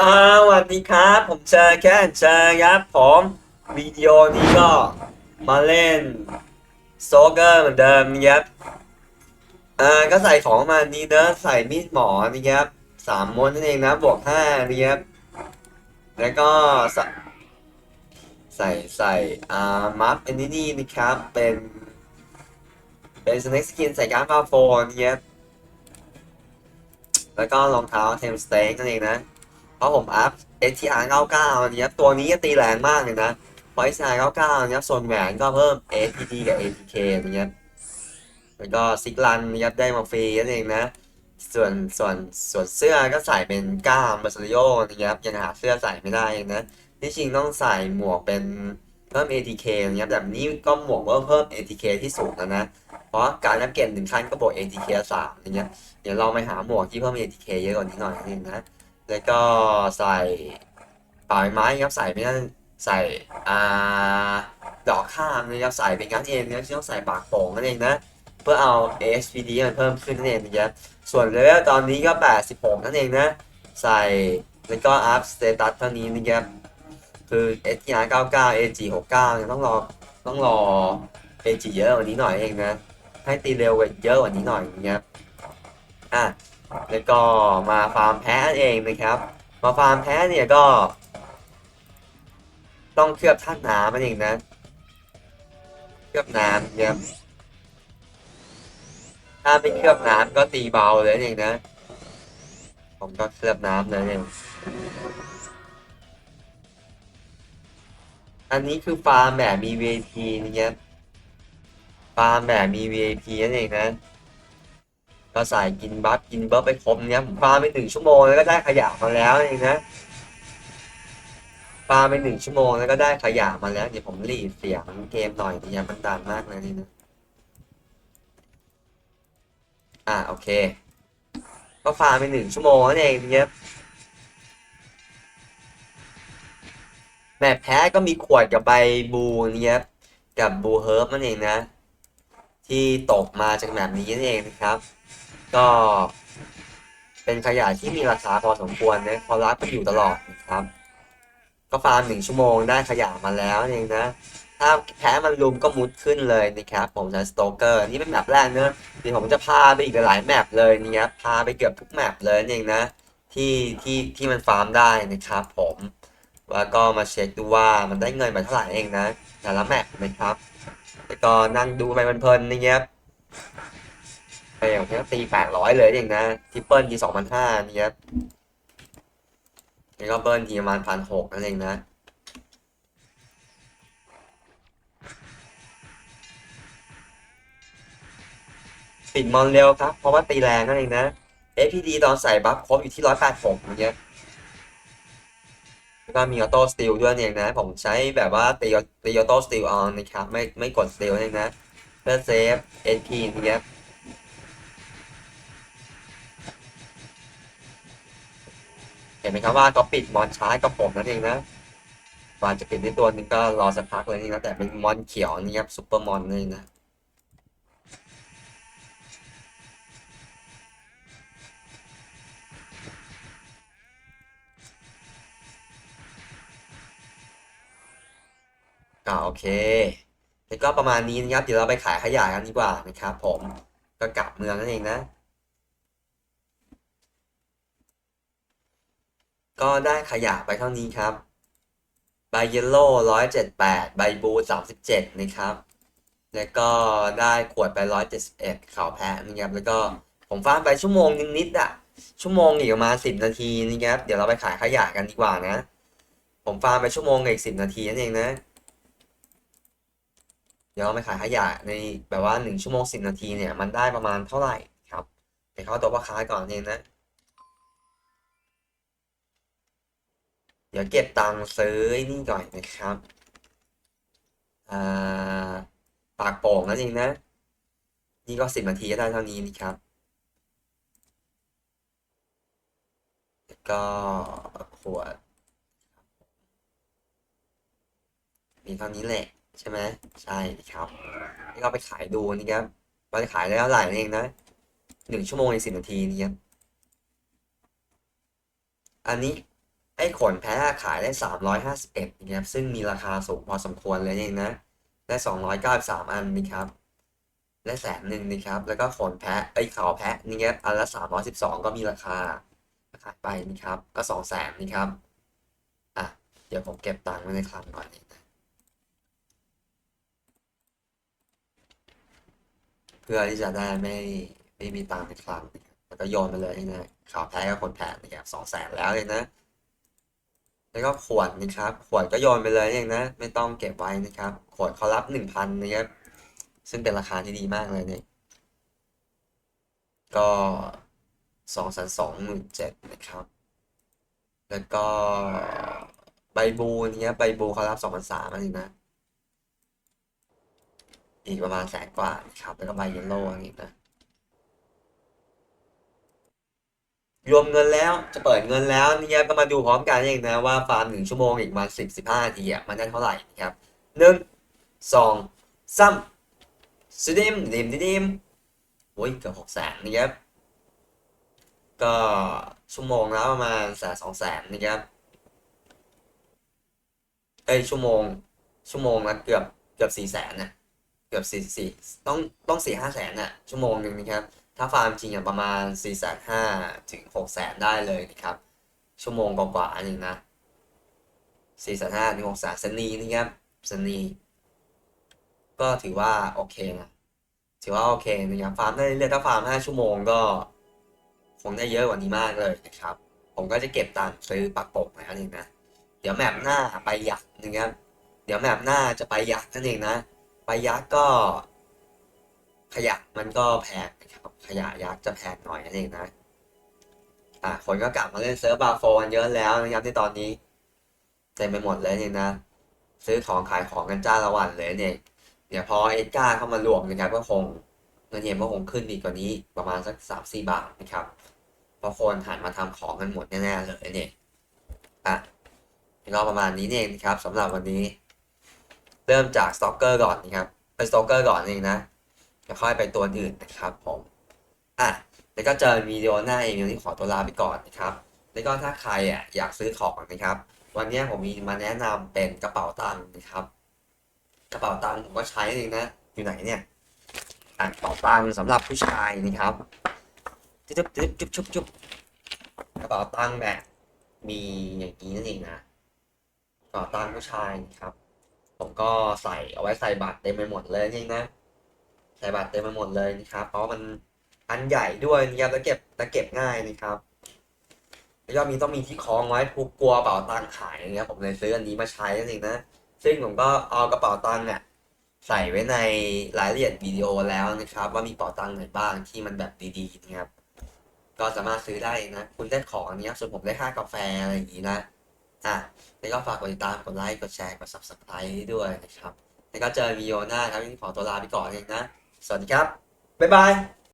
สวัสดีครับ ผมเจอแค่เจอครับผมวิดีโอนี้ก็มาเล่นโซเกอร์เหมือนเดิมนะครับอ่าก็ใส่ของมานี้เนอะใส่มีดหมอนะครับสามม้วนนั่นเองนะบวกห้านะครับแล้วก็ใส่ใส่ใส่อ่ามัฟอันนี้นี่นะครับเป็นเป็นสเน็กสกินใส่การ์ดมาโฟนนะครับแล้วก็รองเท้าเทมสเต็กนั่นเองนะ เพราะผมอัพ STR 99นะครับตัวนี้ตีแรงมากเลยนะเพราะ STR 99นะครับส่วนแหวนก็เพิ่ม APD กับ APK นะครับแล้วก็ซิกลันนะครับได้มาฟรีนั่นเองนะ ส่วนส่วนส่วนเสื้อก็ใส่เป็นก้ามบาสริโอนะครับยังหาเสื้อใส่ไม่ได้นะที่จริงต้องใส่หมวกเป็นเพิ่ม ATK นะครับแบบนี้ก็หมวกก็เพิ่ม ATK ที่สูงแล้วนะ เพราะการอัพเกรดหนึ่งขั้นก็บวก ATK สามอย่างเงี้ยเดี๋ยวเราไปหาหมวกที่เพิ่ม ATK เยอะกว่านี้หน่อยนึงนะ แล้วก็ใส่ป่าไม้ครับใส่ไม่ได้ใส่อ่าดอกข้ามนะครับใส่เป็นงั้นเองนะที่ต้องใส่ปากโป่งนั่นเองนะเพื่อเอา ASPD มันเพิ่มขึ้นนั่นเองนะครับส่วนเลเวลตอนนี้ก็ 86 นั่นเองนะใส่แล้วก็อัพสเตตัสเท่านี้นะครับคือ STR 99 AG 69เนี่ยต้องรอต้องรอ AG เยอะกว่านี้หน่อยเองนะให้ตีเร็วกว่าเยอะกว่านี้หน่อยนะครับอะ แล้วก็มาฟาร์มแพ้นั่นเองนะครับ มาฟาร์มแพ้เนี่ยก็ ต้องเคลือบท่าน้ำนั่นเองนะ เคลือบน้ำเนี่ยถ้าไม่เคลือบน้ำก็ตีเบาเลยนั่นเองนะ ผมก็เคลือบน้ำเลยเนี่ยอันนี้คือฟาร์มแบบมี VIP นะครับ ฟาร์มแบบมี VIP นั่นเองนะ ก็ใส่กินบัฟกินเบิร์ฟไปครบเนี่ยผมฟาร์มไปหนึ่งชั่วโมงแล้วก็ได้ขยะมาแล้วเองนะฟาร์มไปหนึ่งชั่วโมงแล้วก็ได้ขยะมาแล้วเดี๋ยวผมรีดเสียงเกมหน่อยเนี่ยมันดังมากเลยนี่นะอ่าโอเค ก็ฟาร์มไปหนึ่งชั่วโมงนั่นเองเนี่ยแมปแพ้ก็มีขวดกับใบบูเนี่ยกับบูเฮิร์บนั่นเองนะ ที่ตกมาจากแบบนี้นั่นเองนะครับ ก็ เป็นขยะที่มีราคาพอสมควรนะพอรับก็อยู่ตลอดนะครับ ก็ฟาร์มหนึ่งชั่วโมงได้ขยะมาแล้วเองนะ ถ้าแพ้มันลุมก็มุดขึ้นเลยนะครับผมจะสโตเกอร์นี่เป็นแมปแรกเนอะเดี๋ยวผมจะพาไปอีกหลายแมปเลยนะครับพาไปเกือบทุกแมปเลยเองนะ ที่ที่ที่มันฟาร์มได้นะครับผมแล้วก็มาเช็คดูว่ามันได้เงินมาเท่าไหร่เองนะแต่ละแมปนะครับแล้วก็นั่งดูไปเพลินๆนะครับ อย่างเงี้ยตีแปดร้อยเลยเองนะทิปเปิลทีสองพันห้านี่ครับแล้วก็เบิร์นทีประมาณพันหกนั่นเองนะปิดมอนเร็วครับ เพราะว่าตีแรงนั่นเองนะ APD ตอนใส่บัฟครบอยู่ที่ร้อยแปดหกอย่างเงี้ยแล้วก็มีออโต้สติลด้วยเองนะ ผมใช้แบบว่าตีตีออโต้สติลออนนะครับไม่ไม่กดสติลเองนะเพื่อเซฟ NP นะค ห็นไหมครับว่าก็ปิดมอนช้ากับผมนั่นเองนะกว่าจะปิดได้ตัวนึงก็รอสักพักเลยนี่นะแต่เป็นมอนเขียวนี่ครับซุปเปอร์มอนนี่นะก็โอเคแล้วก็ประมาณนี้นะครับ เดี๋ยวเราไปขายขยะกันดีกว่านะครับ ผมก็กลับเมืองนั่นเองนะ ก็ได้ขยะไปเท่านี้ครับใบเยลโล่ร้อยเจ็ดแปดใบบูสามสิบเจ็ดนะครับ แล้วก็ได้ขวดไปร้อยเจ็ดสิบเอ็ดข่าวแพ้นะครับ แล้วก็ผมฟาร์มไปชั่วโมงนิดๆอะชั่วโมงอีกประมาณสิบนาทีนะครับ เดี๋ยวเราไปขายขยะกันดีกว่านะ ผมฟาร์มไปชั่วโมงอีกสิบนาทีนั่นเองนะเดี๋ยวเราไปขายขยะในแบบว่าหนึ่งชั่วโมงสิบนาทีเนี่ยมันได้ประมาณเท่าไหร่ครับไปเข้าตัวพ่อค้าก่อนเองนะ ดี๋ยวเก็บตังค์ซื้ออ้นี่ก่อนนะครับอ่าปากโป่งนั่นเองนะ นี่ก็สิบนาทีก็ได้เท่านี้นะครับแล้วก็ขวดมีเท่านี้แหละใช่ไหมใช่ครับนี่ก็ไปขายดูนี่ครับเราจะขายได้เท่าไหร่นั่นเองนะหนึ่งชั่วโมงในสิบนาทีนี่ครับอันนี้ ไอ้ขนแพะขายได้ 351นะครับซึ่งมีราคาสูงพอสมควรเลยเองนะได้293 อันนะครับได้แสนหนึ่งนะครับ แล้วก็ขนแพะไอ้เขาแพะนี่ครับอันละ 312 ก็มีราคาขายไปนะครับ ก็2แสนนะครับอะเดี๋ยวผมเก็บตังค์ไว้ในคลังก่อนนะเพื่อที่จะได้ไม่ไม่มีตังค์ในคลังแล้วก็โยนไปเลยนะข่าวแพ้กับคนแพ้นะครับสองแสนแล้วเลยนะ แล้วก็ขวดนะครับ ขวดก็โยนไปเลยเองนะ ไม่ต้องเก็บไว้นะครับ ขวดเขารับหนึ่งพันนะครับ ซึ่งเป็นราคาที่ดีมากเลยเนี่ย ก็สองแสนสองหมื่นเจ็ดนะครับ แล้วก็ใบบูเนี่ยใบบูเขารับสองพันสามอันนี้นะ อีกประมาณแสนกว่านะครับ แล้วก็ใบเยลโล่อันนี้นะ รวมเงินแล้วจะเปิดเงินแล้วเนี่ยก็มาดูพร้อมกันเองนะว่าฟาร์มหนึ่งชั่วโมงอีกมาสิบสิบห้านาทีอะมันได้เท่าไหร่นะครับหนึ่งสองสามสดิมดิมดิมโอ้ยเกือบหกแสนนะครับก็ชั่วโมงแล้วประมาณแสนสองแสนนะครับเอ้ยชั่วโมง ชั่วโมงละเกือบเกือบสี่แสนน่ะเกือบสี่สี่ต้องต้องสี่ห้าแสนน่ะชั่วโมงหนึ่งนะครับ ถ้าฟาร์มจริงอะประมาณ4ี่แสนห้าถึงหกแสนได้เลยนะครับ ชั่วโมงกว่าๆนึงนะสี่แสนห้าถึงหกแสนสนีนะครับสนีก็ถือว่าโอเคนะถือว่าโอเคนะครับฟาร์มได้เรื่อยๆถ้าฟาร์มห้าชั่วโมงก็คงได้เยอะกว่านี้มากเลยนะครับ ผมก็จะเก็บตังค์ซื้อปักปกนะนี่นะ เดี๋ยวแมปหน้าไปยักษ์นะครับ เดี๋ยวแมปหน้าจะไปยักษ์นั่นเองนะ ไปยักษ์ก็ ขยะมันก็แพงนะครับขยะยักษ์จะแพงหน่อยนั่นเองนะอ่าคนก็กลับมาเล่นเซิร์ฟบาร์โฟนเยอะแล้วนะครับในตอนนี้เต็มไปหมดเลยเนี่ยนะซื้อของขายของกันจ้าละวันเลยเนี่ยเดี๋ยวพอเอ็ดการ์เข้ามารวมนะครับก็คงเงินเยนก็คงขึ้นอีกว่านี้ประมาณสักสามสี่บาทนะครับเพราะคนหันมาทำของกันหมดแน่ๆเลยเนี่ยอะก็ประมาณนี้เองนะครับสำหรับวันนี้ เริ่มจากสต็อกเกอร์ก่อนนะครับไปสต็อกเกอร์ก่อนเองนะ แล้วค่อยไปตัวอื่นนะครับผมอะแล้วก็เจอวิดีโอหน้าเองที่ขอตัวลาไปก่อนนะครับ แล้วก็ถ้าใครอะอยากซื้อของนะครับ วันนี้ผมมีมาแนะนำเป็นกระเป๋าตังค์นะครับ กระเป๋าตังค์ผมก็ใช้เองนะ อยู่ไหนเนี่ยอะกระเป๋าตังค์สำหรับผู้ชายนะครับจุ๊บจุ๊บจุ๊บจุ๊บจุ๊บกระเป๋าตังค์แบบมีอย่างนี้นั่นเองนะกระเป๋าตังค์ผู้ชายครับ ผมก็ใส่เอาไว้ใส่บัตรเต็มไปหมดเลยนี่นะ ใส่บัตรเต็มไปหมดเลยนะครับ เพราะมันอันใหญ่ด้วยนะครับแล้วเก็บแล้วเก็บง่ายนะครับแล้วก็มีต้องมีที่คล้องไว้ทุกกลัวกระเป๋าตังค์หายนะครับผมเลยซื้ออันนี้มาใช้นั่นเองนะซึ่งผมก็เอากระเป๋าตังค์เนี่ยใส่ไว้ในรายละเอียดวิดีโอแล้วนะครับ ว่ามีกระเป๋าตังค์ไหนบ้างที่มันแบบดีๆนะครับ ก็สามารถซื้อได้นะ คุณได้ของอันนี้ส่วนผมได้ค่ากาแฟอะไรอย่างนี้นะอะแล้วก็ฝากกดติดตามกดไลค์กดแชร์กด subscribe ด้วยนะครับแล้วก็เจอวิดีโอหน้าครับขอตัวลาไปก่อนเองนะ สวัสดีครับ บ๊ายบาย